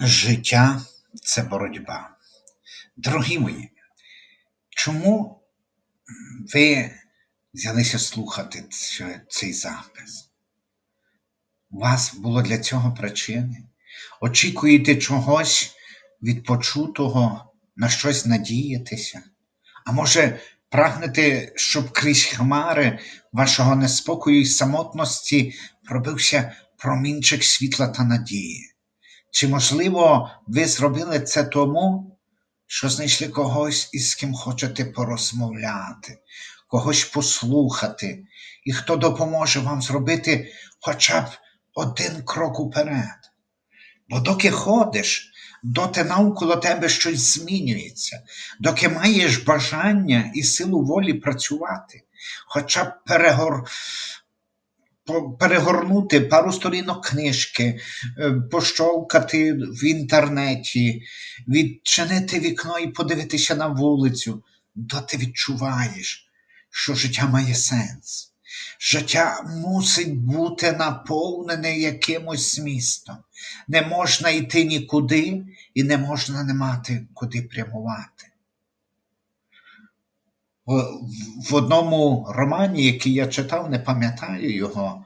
Життя це боротьба. Дорогі мої, чому ви взялися слухати цей запис? У вас було для цього причини? Очікуєте чогось від почутого, на щось надіятися? А може, прагнете, щоб крізь хмари вашого неспокою і самотності пробився промінчик світла та надії? Чи, можливо, ви зробили це тому, що знайшли когось, із ким хочете порозмовляти, когось послухати, і хто допоможе вам зробити хоча б один крок уперед? Бо доки ходиш, доти навколо тебе щось змінюється, доки маєш бажання і силу волі працювати, хоча б перегор... перегорнути пару сторінок книжки, е, пощолкати в інтернеті, відчинити вікно і подивитися на вулицю, доти відчуваєш, що життя має сенс. Життя мусить бути наповнене якимось змістом. Не можна йти нікуди і не можна не мати куди прямувати. В, в одному романі, який я читав, не пам'ятаю його,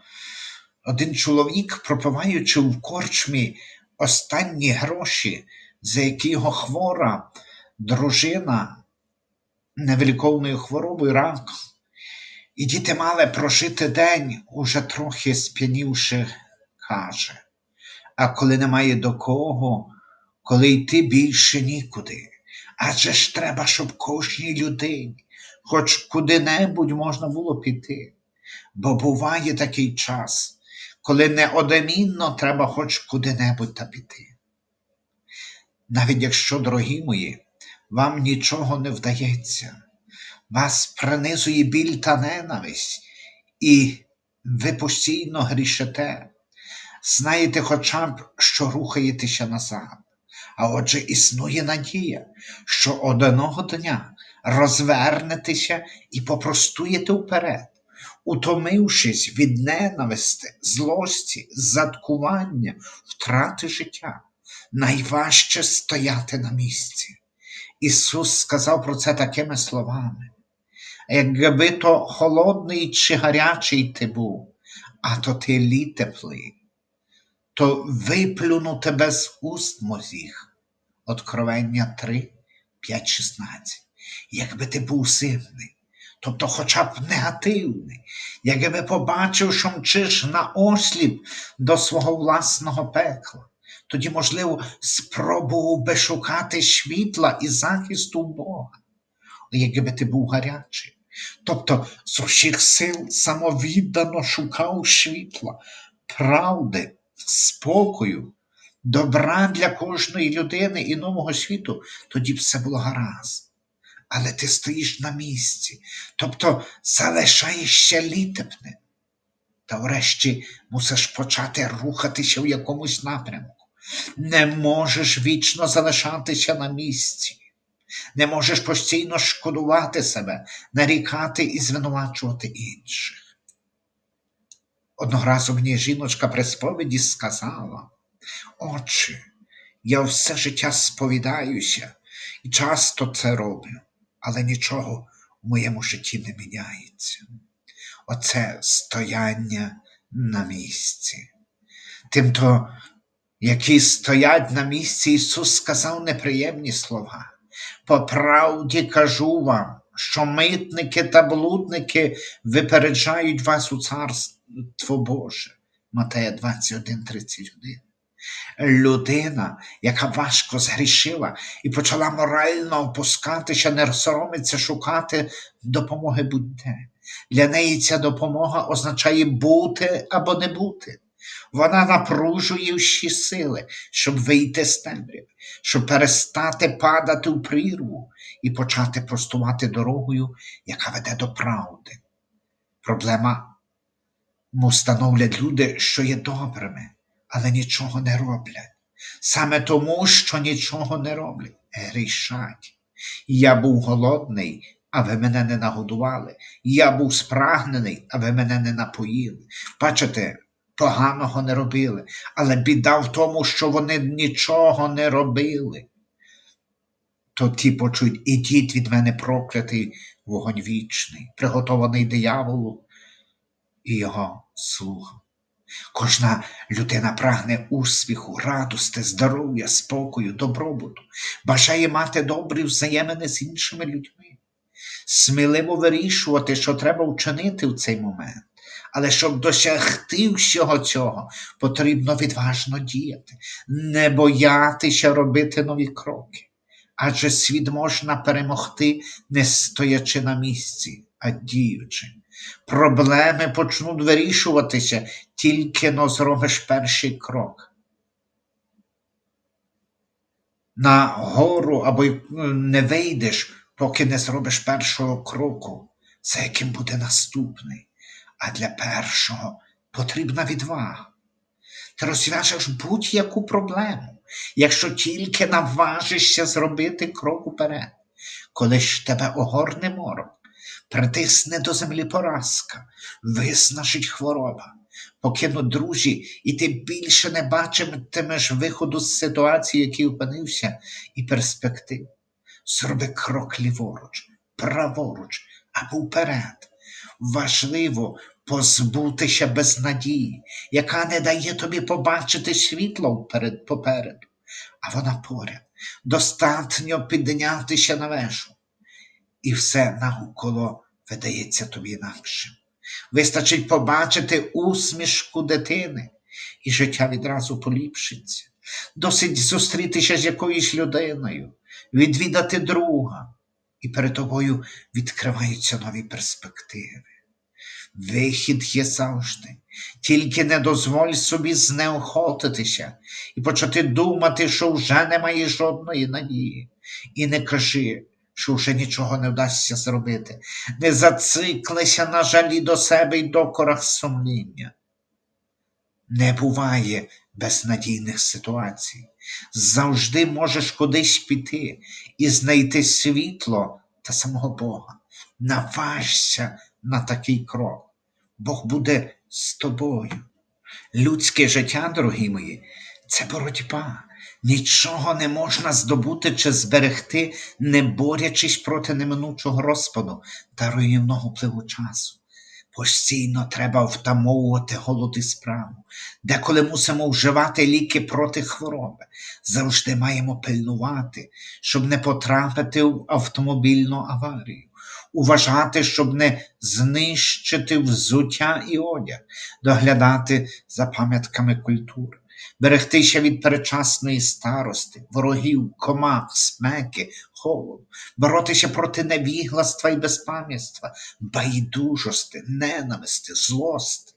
один чоловік, пропиваючи в корчмі останні гроші, за які його хвора дружина невеликовною хворобою рак, і діти мали прожити день, уже трохи сп'янівши, каже. А коли немає до кого, коли йти більше нікуди. Адже ж треба, щоб кожній людині, хоч куди-небудь можна було піти. Бо буває такий час, коли неодмінно треба хоч куди-небудь та піти. Навіть якщо, дорогі мої, вам нічого не вдається, вас принизує біль та ненависть, і ви постійно грішите, знаєте хоча б, що рухаєтеся назад. А отже, існує надія, що одного дня розвернетеся і попростуєте вперед, утомившись від ненависти, злості, заткування, втрати життя. Найважче стояти на місці. Ісус сказав про це такими словами. Якби то холодний чи гарячий ти був, а то ти лі теплий, то виплюну тебе з уст мозіх. Откровення 3, 5, 16. Якби ти був сильний, тобто хоча б негативний, якби побачив, що мчиш на осліп до свого власного пекла, тоді, можливо, спробував би шукати світла і захисту Бога, якби ти був гарячий. Тобто з усіх сил самовіддано шукав світла, правди, спокою, добра для кожної людини і нового світу, тоді все було гаразд. Але ти стоїш на місці, тобто залишаєшся літепним. Та врешті мусиш почати рухатися в якомусь напрямку. Не можеш вічно залишатися на місці. Не можеш постійно шкодувати себе, нарікати і звинувачувати інших. Одного разу мені жіночка при сповіді сказала: Отче, я все життя сповідаюся і часто це роблю, але нічого в моєму житті не міняється. Оце стояння на місці. Тимто, які стоять на місці, Ісус сказав неприємні слова. По правді кажу вам, що митники та блудники випереджають вас у царство Боже. Матея 21, 31. Людина, яка важко згрішила і почала морально опускатися, не соромиться шукати допомоги будь-де. Для неї ця допомога означає бути або не бути. Вона напружує всі сили, щоб вийти з темряви, щоб перестати падати у прірву і почати простувати дорогою, яка веде до правди. Проблема становлять люди, що є добрими, але нічого не роблять. Саме тому, що нічого не роблять, грішать. Я був голодний, а ви мене не нагодували. Я був спрагнений, а ви мене не напоїли. Бачите, поганого не робили, але біда в тому, що вони нічого не робили. То ті почують, ідіть від мене проклятий вогонь вічний, приготований дияволу і його слугам. Кожна людина прагне успіху, радости, здоров'я, спокою, добробуту, бажає мати добрі взаємини з іншими людьми, сміливо вирішувати, що треба вчинити в цей момент. Але щоб досягти всього цього, потрібно відважно діяти, не боятися робити нові кроки. Адже світ можна перемогти, не стоячи на місці, а діючи. Проблеми почнуть вирішуватися, тільки но зробиш перший крок. На гору або не вийдеш, поки не зробиш першого кроку, за яким буде наступний. А для першого потрібна відвага. Ти розв'яжеш будь-яку проблему, якщо тільки наважишся зробити крок уперед. Коли ж тебе огорне морок, притисне до землі поразка, виснажить хвороба, покинуть друзі, і ти більше не бачитимеш виходу з ситуації, в якій опинився, і перспектив. Зроби крок ліворуч, праворуч або вперед. Важливо позбутися безнадії, яка не дає тобі побачити світло вперед попереду, а вона поряд. Достатньо піднятися на вежу, і все навколо видається тобі інакшим. Вистачить побачити усмішку дитини, і життя відразу поліпшиться. Досить зустрітися з якоюсь людиною, відвідати друга, і перед тобою відкриваються нові перспективи. Вихід є завжди, тільки не дозволь собі знеохотитися і почати думати, що вже немає жодної надії, і не кажи, що вже нічого не вдасться зробити. Не зациклися на жалі до себе й докорах сумління. Не буває безнадійних ситуацій. Завжди можеш кудись піти і знайти світло та самого Бога. Наважся на такий крок. Бог буде з тобою. Людське життя, дорогі мої, це боротьба. Нічого не можна здобути чи зберегти, не борячись проти неминучого розпаду та руйнівного впливу часу. Постійно треба втамовувати голод і справу, деколи мусимо вживати ліки проти хвороби. Завжди маємо пильнувати, щоб не потрапити в автомобільну аварію, уважати, щоб не знищити взуття і одяг, доглядати за пам'ятками культури, берегтися від перечасної старости, ворогів, комах, смеки, холоду, боротися проти невігластва і безпам'ятства, байдужості, ненависти, злости.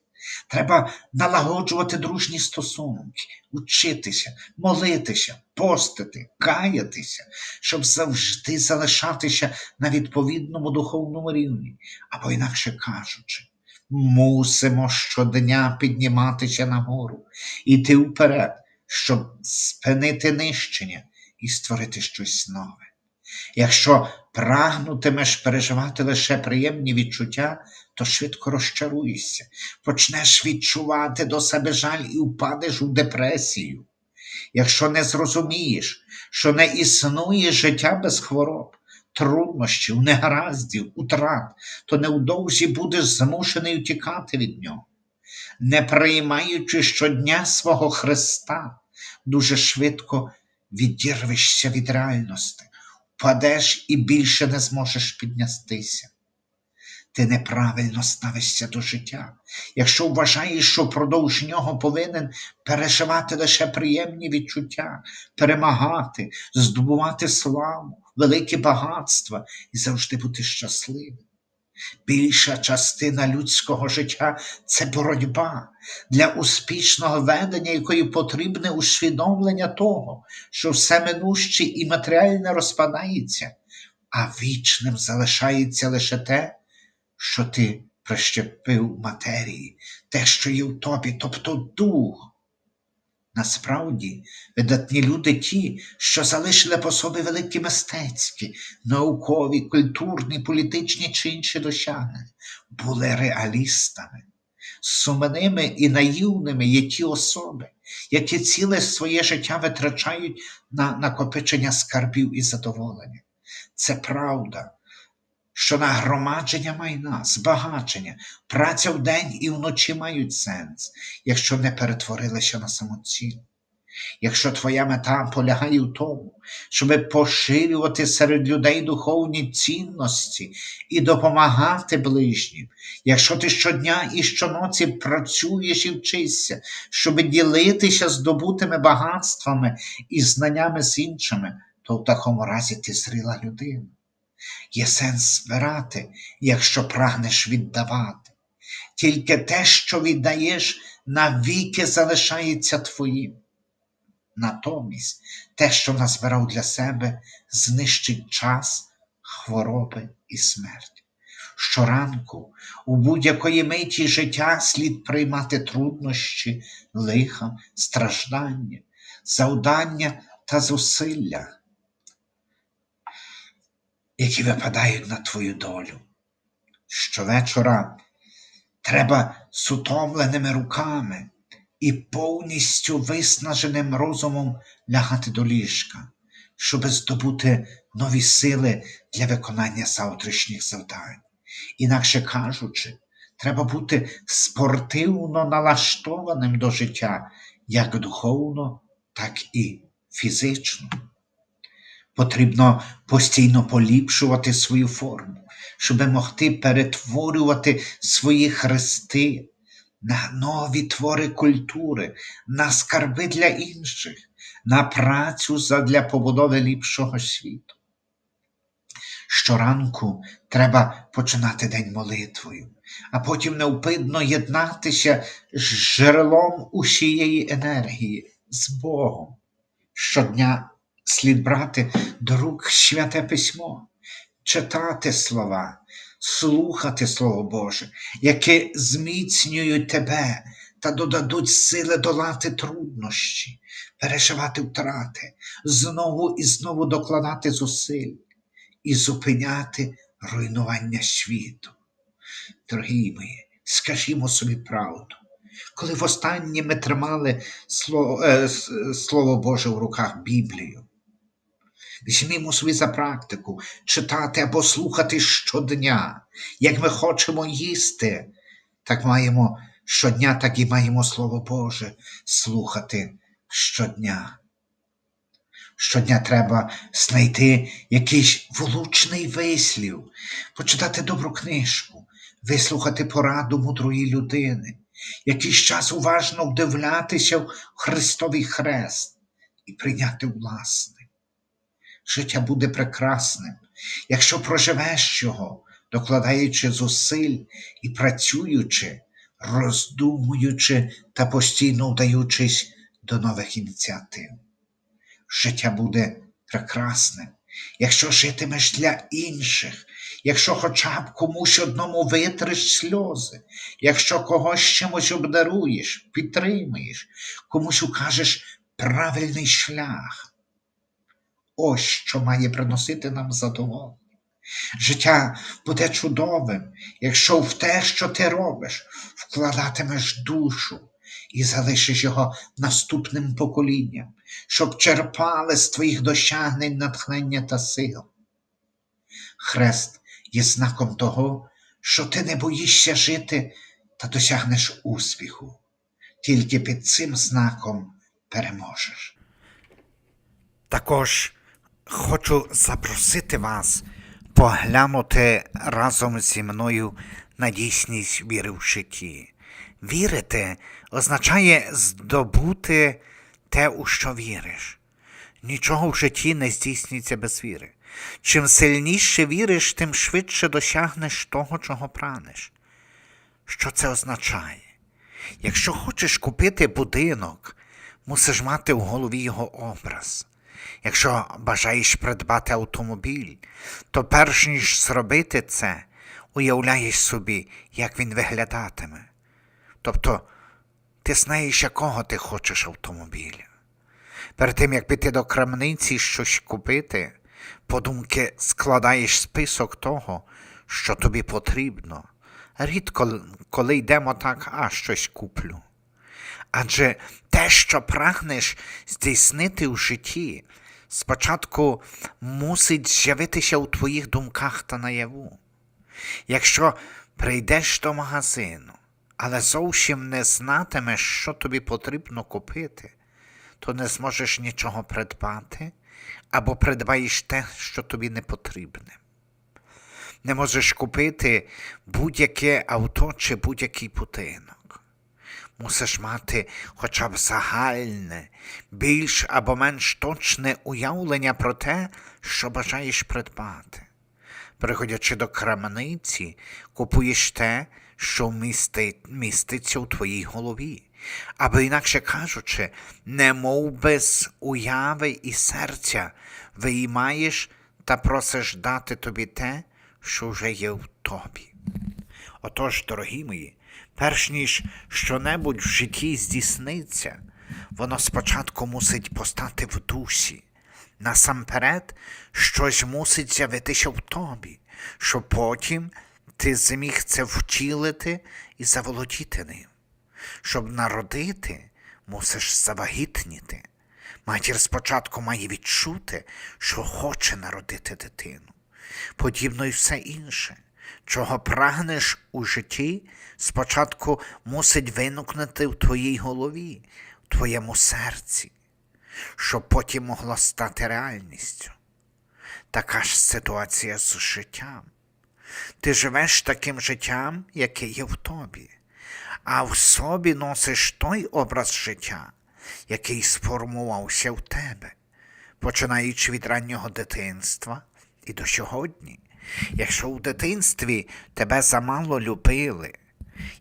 Треба налагоджувати дружні стосунки, учитися, молитися, постити, каятися, щоб завжди залишатися на відповідному духовному рівні, або інакше кажучи, мусимо щодня підніматися нагору, іти вперед, щоб спинити нищення і створити щось нове. Якщо прагнутимеш переживати лише приємні відчуття, то швидко розчаруєшся, почнеш відчувати до себе жаль і впадеш у депресію. Якщо не зрозумієш, що не існує життя без хвороб, труднощів, негараздів, утрат, то невдовзі будеш змушений втікати від нього. Не приймаючи щодня свого Христа, дуже швидко відірвешся від реальності впадеш і більше не зможеш піднятися. Ти неправильно ставишся до життя, якщо вважаєш, що впродовж нього повинен переживати лише приємні відчуття, перемагати, здобувати славу, великі багатства і завжди бути щасливим. Більша частина людського життя це боротьба, для успішного ведення якої потрібне усвідомлення того, що все минуще і матеріальне розпадається, а вічним залишається лише те, що ти прищепив матерії, те, що є в тобі, тобто дух. Насправді, видатні люди ті, що залишили по собі великі мистецькі, наукові, культурні, політичні чи інші досягнення, були реалістами. Сумними і наївними є ті особи, які ціле своє життя витрачають на накопичення скарбів і задоволення. Це правда, що нагромадження майна, збагачення, праця вдень і вночі мають сенс, якщо не перетворилися на самоціль. Якщо твоя мета полягає в тому, щоб поширювати серед людей духовні цінності і допомагати ближнім, якщо ти щодня і щоночі працюєш і вчишся, щоб ділитися здобутими багатствами і знаннями з іншими, то в такому разі ти зріла людина. Є сенс збирати, якщо прагнеш віддавати. Тільки те, що віддаєш, навіки залишається твоїм. Натомість те, що назбирав для себе, знищить час, хвороби і смерть. Щоранку у будь-якої миті життя слід приймати труднощі, лиха, страждання, завдання та зусилля, які випадають на твою долю. Щовечора треба з утомленими руками і повністю виснаженим розумом лягати до ліжка, щоб здобути нові сили для виконання завтрашніх завдань. Інакше кажучи, треба бути спортивно налаштованим до життя, як духовно, так і фізично. Потрібно постійно поліпшувати свою форму, щоб могти перетворювати свої хрести на нові твори культури, на скарби для інших, на працю задля побудови ліпшого світу. Щоранку треба починати день молитвою, а потім неупинно єднатися з джерелом усієї енергії, з Богом. Щодня слід брати до рук святе письмо, читати слова, слухати Слово Боже, які зміцнюють тебе та додадуть сили долати труднощі, переживати втрати, знову і знову докладати зусиль і зупиняти руйнування світу. Дорогі мої, скажімо собі правду. Коли востаннє ми тримали е, слово Боже в руках Біблію, візьмімо собі за практику читати або слухати щодня. Як ми хочемо їсти, так маємо щодня, так і маємо Слово Боже слухати щодня. Щодня треба знайти якийсь влучний вислів, почитати добру книжку, вислухати пораду мудрої людини, якийсь час уважно вдивлятися в Христовий хрест і прийняти власне. Життя буде прекрасним, якщо проживеш його, докладаючи зусиль і працюючи, роздумуючи та постійно вдаючись до нових ініціатив. Життя буде прекрасним, якщо житимеш для інших, якщо хоча б комусь одному витриш сльози, якщо когось чимось обдаруєш, підтримуєш, комусь укажеш правильний шлях. Ось що має приносити нам задоволення. Життя буде чудовим, якщо в те, що ти робиш, вкладатимеш душу і залишиш його наступним поколінням, щоб черпали з твоїх досягнень натхнення та сил. Хрест є знаком того, що ти не боїшся жити та досягнеш успіху. Тільки під цим знаком переможеш. Також хочу запросити вас поглянути разом зі мною на дійсність віри в житті. Вірити означає здобути те, у що віриш. Нічого в житті не здійснюється без віри. Чим сильніше віриш, тим швидше досягнеш того, чого прагнеш. Що це означає? Якщо хочеш купити будинок, мусиш мати в голові його образ. Якщо бажаєш придбати автомобіль, то перш ніж зробити це, уявляєш собі, як він виглядатиме. Тобто, ти знаєш, якого ти хочеш автомобіля. Перед тим, як піти до крамниці щось купити, подумки складаєш список того, що тобі потрібно, рідко, коли йдемо так, а щось куплю. Адже те, що прагнеш здійснити у житті, спочатку мусить з'явитися у твоїх думках та наяву. Якщо прийдеш до магазину, але зовсім не знатимеш, що тобі потрібно купити, то не зможеш нічого придбати або придбаєш те, що тобі не потрібне. Не можеш купити будь-яке авто чи будь-який будинок. Мусиш мати хоча б загальне, більш або менш точне уявлення про те, що бажаєш придбати. Приходячи до крамниці, купуєш те, що місти, міститься у твоїй голові, або, інакше кажучи, немов без уяви і серця виймаєш та просиш дати тобі те, що вже є в тобі. Отож, дорогі мої, перш ніж щонебудь в житті здійсниться, воно спочатку мусить постати в душі. Насамперед, щось мусить з'явитися в тобі, щоб потім ти зміг це втілити і заволодіти ним. Щоб народити, мусиш завагітніти. Матір спочатку має відчути, що хоче народити дитину. Подібно й все інше. Чого прагнеш у житті, спочатку мусить виникнути в твоїй голові, в твоєму серці, щоб потім могло стати реальністю. Така ж ситуація з життям. Ти живеш таким життям, яке є в тобі, а в собі носиш той образ життя, який сформувався в тебе, починаючи від раннього дитинства і до сьогодні. Якщо в дитинстві тебе замало любили,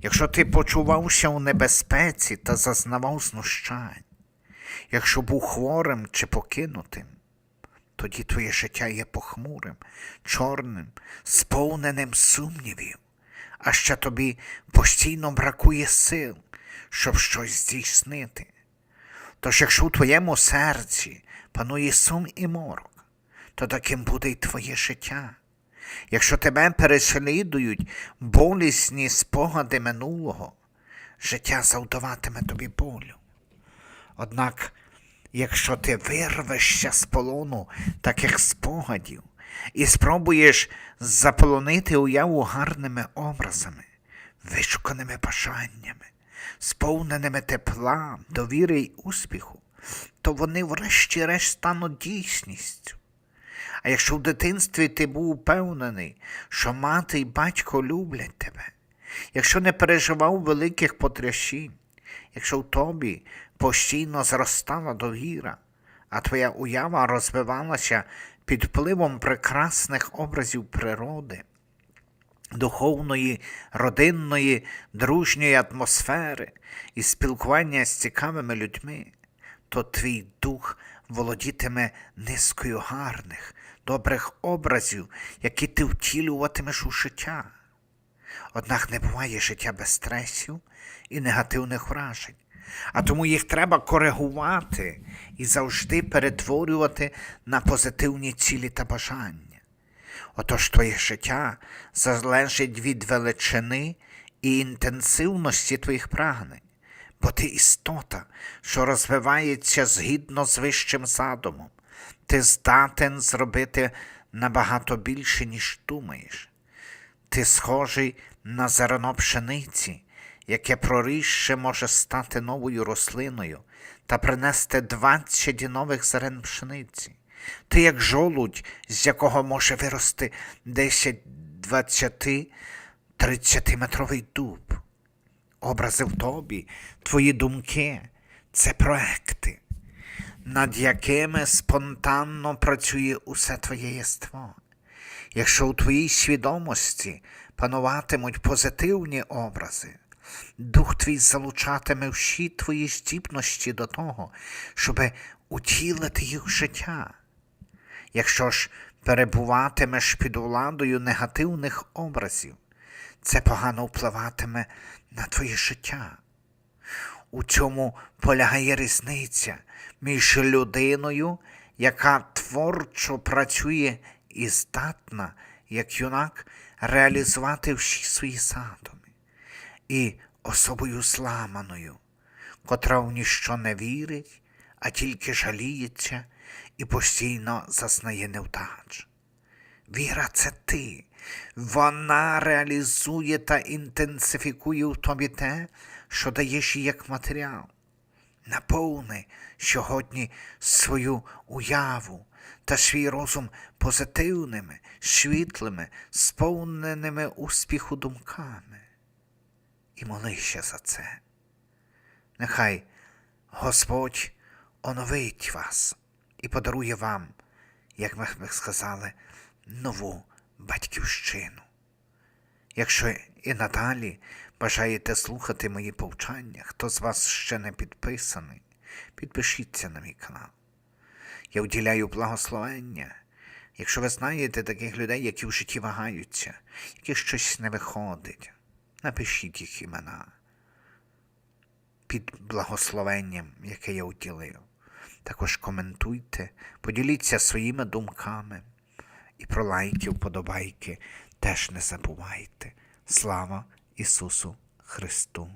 якщо ти почувався у небезпеці та зазнавав знущань, якщо був хворим чи покинутим, тоді твоє життя є похмурим, чорним, сповненим сумнівів, а ще тобі постійно бракує сил, щоб щось здійснити. Тож, якщо у твоєму серці панує сум і морок, то таким буде й твоє життя. Якщо тебе переслідують болісні спогади минулого, життя завдаватиме тобі болю. Однак, якщо ти вирвешся з полону таких спогадів і спробуєш заполонити уяву гарними образами, вишуканими бажаннями, сповненими тепла, довіри й успіху, то вони врешті-решт стануть дійсністю. А якщо в дитинстві ти був упевнений, що мати й батько люблять тебе, якщо не переживав великих потрясінь, якщо в тобі постійно зростала довіра, а твоя уява розвивалася під впливом прекрасних образів природи, духовної, родинної, дружньої атмосфери і спілкування з цікавими людьми, то твій дух володітиме низкою гарних, добрих образів, які ти втілюватимеш у життя. Однак не буває життя без стресів і негативних вражень, а тому їх треба коригувати і завжди перетворювати на позитивні цілі та бажання. Отож твоє життя залежить від величини і інтенсивності твоїх прагнень, бо ти істота, що розвивається згідно з вищим задумом, ти здатен зробити набагато більше, ніж думаєш. Ти схожий на зерно пшениці, яке прорісше може стати новою рослиною та принести двадцять нових зерен пшениці. Ти як жолудь, з якого може вирости 10, 20, 30 метровий дуб. Образи в тобі, твої думки це проекти, над якими спонтанно працює усе твоє єство. Якщо у твоїй свідомості пануватимуть позитивні образи, дух твій залучатиме всі твої здібності до того, щоб утілити їх в життя. Якщо ж перебуватимеш під владою негативних образів, це погано впливатиме на твоє життя. У цьому полягає різниця між людиною, яка творчо працює і здатна, як юнак, реалізувати всі свої задуми, і особою зламаною, котра в ніщо не вірить, а тільки жаліється і постійно зазнає невдач. Віра це ти. Вона реалізує та інтенсифікує в тобі те, що даєш їй як матеріал. Наповни сьогодні свою уяву та свій розум позитивними, світлими, сповненими успіху думками. І молися за це. Нехай Господь оновить вас і подарує вам, як ми сказали, нову батьківщину. Якщо і надалі бажаєте слухати мої повчання, хто з вас ще не підписаний, підпишіться на мій канал. Я вділяю благословення. Якщо ви знаєте таких людей, які в житті вагаються, яких щось не виходить, напишіть їх імена під благословенням, яке я уділив. Також коментуйте, поділіться своїми думками. І про лайки, вподобайки теж не забувайте. Слава Ісусу Христу!